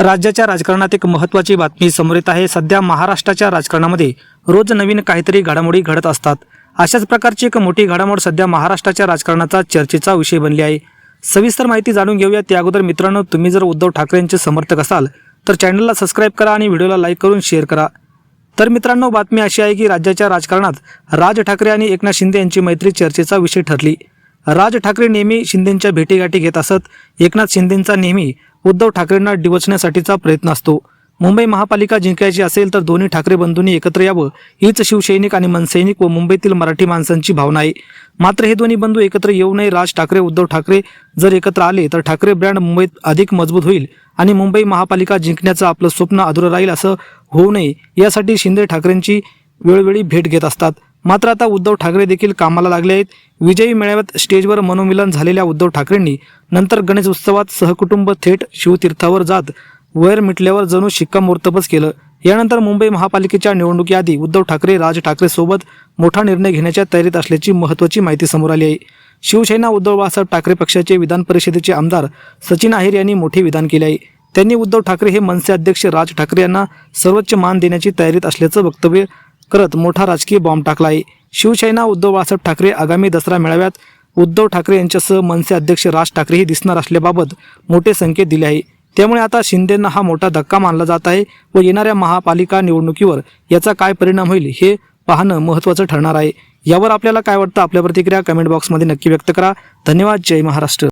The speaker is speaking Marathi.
राज्याच्या राजकारणात एक महत्त्वाची बातमी समोर येत आहे. सध्या महाराष्ट्राच्या राजकारणामध्ये रोज नवीन काहीतरी घडामोडी घडत असतात. अशाच प्रकारची एक मोठी घडामोड सध्या महाराष्ट्राच्या राजकारणाचा चर्चेचा विषय बनली आहे. सविस्तर माहिती जाणून घेऊया त्या अगोदर मित्रांनो तुम्ही जर उद्धव ठाकरेंचे समर्थक असाल तर चॅनलला सबस्क्राईब करा आणि व्हिडिओला लाईक करून शेअर करा. तर मित्रांनो बातमी अशी आहे की राज्याच्या राजकारणात राज ठाकरे आणि एकनाथ शिंदे यांची मैत्री चर्चेचा विषय ठरली. राज ठाकरे नेहमी शिंदेंच्या भेटीगाठी घेत असत. एकनाथ शिंदेंचा नेहमी उद्धव ठाकरेंना डिवचण्यासाठीचा प्रयत्न असतो. मुंबई महापालिका जिंकायची असेल तर दोन्ही ठाकरे बंधूंनी एकत्र यावं हीच शिवसैनिक आणि मनसैनिक व मुंबईतील मराठी माणसांची भावना आहे. मात्र हे दोन्ही बंधू एकत्र येऊ नये राज ठाकरे उद्धव ठाकरे जर एकत्र आले तर ठाकरे ब्रँड मुंबईत अधिक मजबूत होईल आणि मुंबई महापालिका जिंकण्याचं आपलं स्वप्न अधुरं राहील असं होऊ नये. यासाठी शिंदे ठाकरेंची वेळोवेळी भेट घेत असतात. मात्र आता उद्धव ठाकरे देखील कामाला लागले आहेत. विजयी मेळाव्यात स्टेजवर मनोमिलन झालेल्या उद्धव ठाकरेंनी नंतर गणेश उत्सवात सहकुटुंब थेट शिवतीर्थावर जात वैर मिटल्यावर जणू शिक्कामोर्तबच केलं. यानंतर मुंबई महापालिकेच्या निवडणुकीआधी उद्धव ठाकरे राज ठाकरेसोबत मोठा निर्णय घेण्याच्या तयारीत असल्याची महत्त्वाची माहिती समोर आली आहे. शिवसेना उद्धव बाळासाहेब ठाकरे पक्षाचे विधान परिषदेचे आमदार सचिन आहेर यांनी मोठे विधान केले आहे. त्यांनी उद्धव ठाकरे हे मनसे अध्यक्ष राज ठाकरे यांना सर्वोच्च मान देण्याची तयारीत असल्याचं वक्तव्य करत मोठा राजकीय बॉम्ब टाकला आहे शिवसेना उद्धव बाळासाहेब ठाकरे आगामी दसरा मेळाव्यात उद्धव ठाकरे यांच्यासह मनसे अध्यक्ष राज ठाकरेही दिसणार असल्याबाबत मोठे संकेत दिले आहे. त्यामुळे आता शिंदेंना हा मोठा धक्का मानला जात आहे व येणाऱ्या महापालिका निवडणुकीवर याचा काय परिणाम होईल हे पाहणं महत्त्वाचं ठरणार आहे. यावर आपल्याला काय वाटतं? आपल्या प्रतिक्रिया कमेंट बॉक्समध्ये नक्की व्यक्त करा. धन्यवाद. जय महाराष्ट्र.